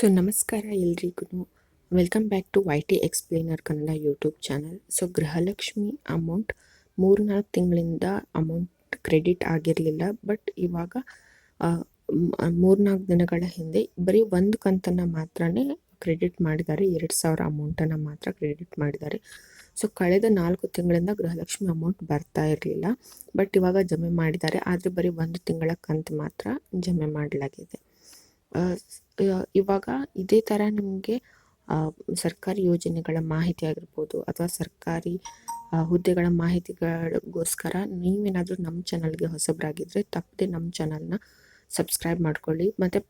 So ನಮಸ್ಕಾರ ಎಲ್ರಿಗೂ welcome back to Y T explainer Kannada YouTube channel so Gruhalakshmi amount ಮೂರು ನಾಲ್ಕು ತಿಂಗಳಿಂದ ಅಮೌಂಟ್ ಕ್ರೆಡಿಟ್ ಆಗಿರಲಿಲ್ಲ ಬಟ್ ಇವಾಗ ಮೂರ್ನಾಲ್ಕು ದಿನಗಳ ಹಿಂದೆ ಬರೀ ಒಂದು ಕಂತನ್ನು ಮಾತ್ರ ಕ್ರೆಡಿಟ್ ಮಾಡಿದ್ದಾರೆ. ಎರಡು ಸಾವಿರ ಅಮೌಂಟನ್ನು ಮಾತ್ರ ಕ್ರೆಡಿಟ್ ಮಾಡಿದ್ದಾರೆ. ಸೊ ಕಳೆದ ನಾಲ್ಕು ತಿಂಗಳಿಂದ ಗೃಹಲಕ್ಷ್ಮಿ ಅಮೌಂಟ್ ಬರ್ತಾ ಇರಲಿಲ್ಲ ಬಟ್ ಇವಾಗ ಜಮೆ ಮಾಡಿದ್ದಾರೆ. ಆದರೆ ಬರೀ ಒಂದು ತಿಂಗಳ ಕಂತು ಮಾತ್ರ ಜಮೆ ಮಾಡಲಾಗಿದೆ. ಇವಾಗ ಇದೇ ಥರ ನಿಮಗೆ ಸರ್ಕಾರಿ ಯೋಜನೆಗಳ ಮಾಹಿತಿ ಆಗಿರ್ಬೋದು ಅಥವಾ ಸರ್ಕಾರಿ ಹುದ್ದೆಗಳ ಮಾಹಿತಿಗಳಿಗೋಸ್ಕರ ನೀವೇನಾದರೂ ನಮ್ಮ ಚಾನಲ್ಗೆ ಹೊಸಬರಾಗಿದ್ದರೆ ತಪ್ಪದೆ ನಮ್ಮ ಚಾನಲ್ನ ಸಬ್ಸ್ಕ್ರೈಬ್ ಮಾಡ್ಕೊಳ್ಳಿ. ಮತ್ತು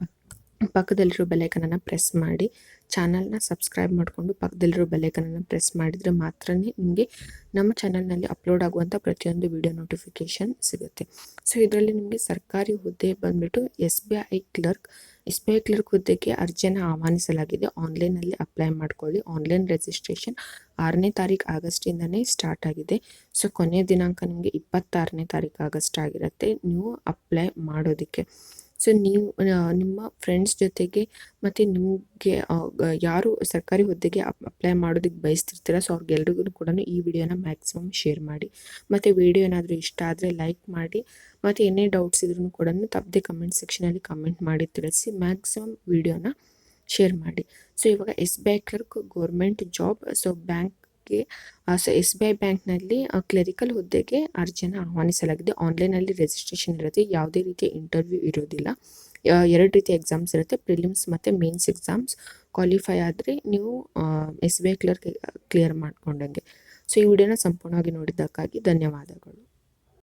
ಪಕ್ಕದಲ್ಲಿರೋ ಬೆಲೈಕನನ್ನು ಪ್ರೆಸ್ ಮಾಡಿ, ಚಾನಲ್ನ ಸಬ್ಸ್ಕ್ರೈಬ್ ಮಾಡಿಕೊಂಡು ಪಕ್ಕದಲ್ಲಿರೋ ಬೆಲೈಕನನ್ನು ಪ್ರೆಸ್ ಮಾಡಿದರೆ ಮಾತ್ರ ನಿಮಗೆ ನಮ್ಮ ಚಾನಲ್ನಲ್ಲಿ ಅಪ್ಲೋಡ್ ಆಗುವಂಥ ಪ್ರತಿಯೊಂದು ವಿಡಿಯೋ ನೋಟಿಫಿಕೇಷನ್ ಸಿಗುತ್ತೆ. ಸೊ, ಇದರಲ್ಲಿ ನಿಮಗೆ ಸರ್ಕಾರಿ ಹುದ್ದೆ ಬಂದ್ಬಿಟ್ಟು S B I clerk, S B I clerk ಹುದ್ದೆಗೆ ಅರ್ಜಿಯನ್ನು ಆಹ್ವಾನಿಸಲಾಗಿದೆ. ಆನ್ಲೈನಲ್ಲಿ ಅಪ್ಲೈ ಮಾಡ್ಕೊಳ್ಳಿ. ಆನ್ಲೈನ್ ರಿಜಿಸ್ಟ್ರೇಷನ್ ಆರನೇ ತಾರೀಕು ಆಗಸ್ಟಿಂದನೇ ಸ್ಟಾರ್ಟ್ ಆಗಿದೆ. ಸೊ, ಕೊನೆಯ ದಿನಾಂಕ ನಿಮಗೆ ಇಪ್ಪತ್ತಾರನೇ ತಾರೀಕು ಆಗಸ್ಟ್ ಆಗಿರುತ್ತೆ. ನೀವು ಅಪ್ಲೈ ಮಾಡೋದಕ್ಕೆ. ಸೊ ನೀವು ನಿಮ್ಮ ಫ್ರೆಂಡ್ಸ್ ಜೊತೆಗೆ ಮತ್ತು ನಿಮಗೆ ಯಾರು ಸರ್ಕಾರಿ ಹುದ್ದೆಗೆ ಅಪ್ಲೈ ಮಾಡೋದಕ್ಕೆ ಬಯಸ್ತಿರ್ತೀರ ಸೊ ಅವ್ರಿಗೆಲ್ರಿಗೂ ಕೂಡ ಈ ವಿಡಿಯೋನ ಮ್ಯಾಕ್ಸಿಮಮ್ ಶೇರ್ ಮಾಡಿ. ಮತ್ತು ವಿಡಿಯೋ ಏನಾದರೂ ಇಷ್ಟ ಆದರೆ ಲೈಕ್ ಮಾಡಿ. ಮತ್ತು ಏನೇ ಡೌಟ್ಸ್ ಇದ್ರೂ ಕೂಡ ತಪ್ಪದೆ ಕಮೆಂಟ್ ಸೆಕ್ಷನಲ್ಲಿ ಕಮೆಂಟ್ ಮಾಡಿ ತಿಳಿಸಿ ಮ್ಯಾಕ್ಸಿಮಮ್ ವಿಡಿಯೋನ ಶೇರ್ ಮಾಡಿ. ಸೊ ಇವಾಗ S bank clerk government job so ಬ್ಯಾಂಕ್ಗೆ ಸೊ ಎಸ್ ಬಿ ಐ ಬ್ಯಾಂಕ್ನಲ್ಲಿ ಕ್ಲರಿಕಲ್ ಹುದ್ದೆಗೆ ಅರ್ಜಿಯನ್ನು ಆಹ್ವಾನಿಸಲಾಗಿದೆ. ಆನ್ಲೈನಲ್ಲಿ ರಿಜಿಸ್ಟ್ರೇಷನ್ ಇರುತ್ತೆ. ಯಾವುದೇ ರೀತಿಯ ಇಂಟರ್ವ್ಯೂ ಇರೋದಿಲ್ಲ. ಎರಡು ರೀತಿಯ ಎಕ್ಸಾಮ್ಸ್ ಇರುತ್ತೆ. ಪ್ರಿಲಿಮ್ಸ್ ಮತ್ತು ಮೇನ್ಸ್ ಎಕ್ಸಾಮ್ಸ್ ಕ್ವಾಲಿಫೈ ಆದರೆ ನೀವು S B I clerk clear ಮಾಡ್ಕೊಂಡಂಗೆ. So ಈ ವಿಡಿಯೋನ ಸಂಪೂರ್ಣವಾಗಿ ನೋಡಿದ್ದಕ್ಕಾಗಿ ಧನ್ಯವಾದಗಳು.